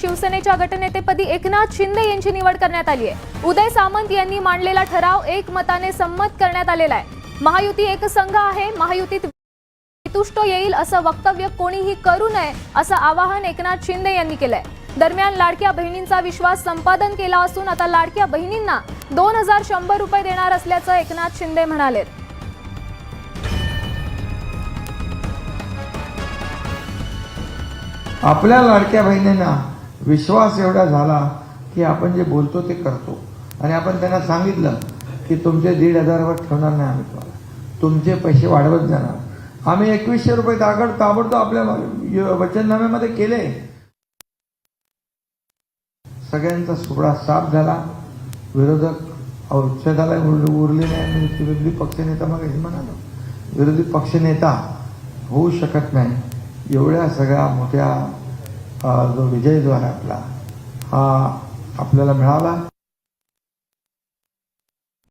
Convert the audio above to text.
शिवसेनेच्या गटनेतेपदी एकनाथ शिंदे यांची निवड करण्यात आली आहे. उदय सामंत यांनी मांडलेला ठराव एकमताने संमत करण्यात आलेला आहे. महायुती एक संघ आहे. महायुतीत तुष्ट येईल असं वक्तव्य कोणीही करू नये असं आवाहन एकनाथ शिंदे यांनी केलंय. दरम्यान लाडक्या बहिणींचा विश्वास संपादन केला असून आता लाडक्या बहिणींना दोन हजार शंभर रुपये देणार असल्याचं एकनाथ शिंदे म्हणाले आपल्या लाडक्या बहिणींना विश्वास एवढा झाला की आपण जे बोलतो ते करतो. आणि आपण त्यांना सांगितलं की तुमचे दीड हजारावर ठेवणार नाही आम्ही तुम्हाला. तुमचे पैसे वाढवत जाणार. आम्ही एकवीसशे रुपये तागड ताबडतोब आपल्या वचननाम्यामध्ये केले. सगळ्यांचा सुबडा साफ झाला. विरोधक औषधाला उरले नाही विरोधी पक्षनेता मग हे म्हणालो विरोधी पक्षनेता होऊ शकत नाही. एवढ्या सगळ्या मोठ्या जो विजय जो आहे आपला हा आपल्याला मिळाला.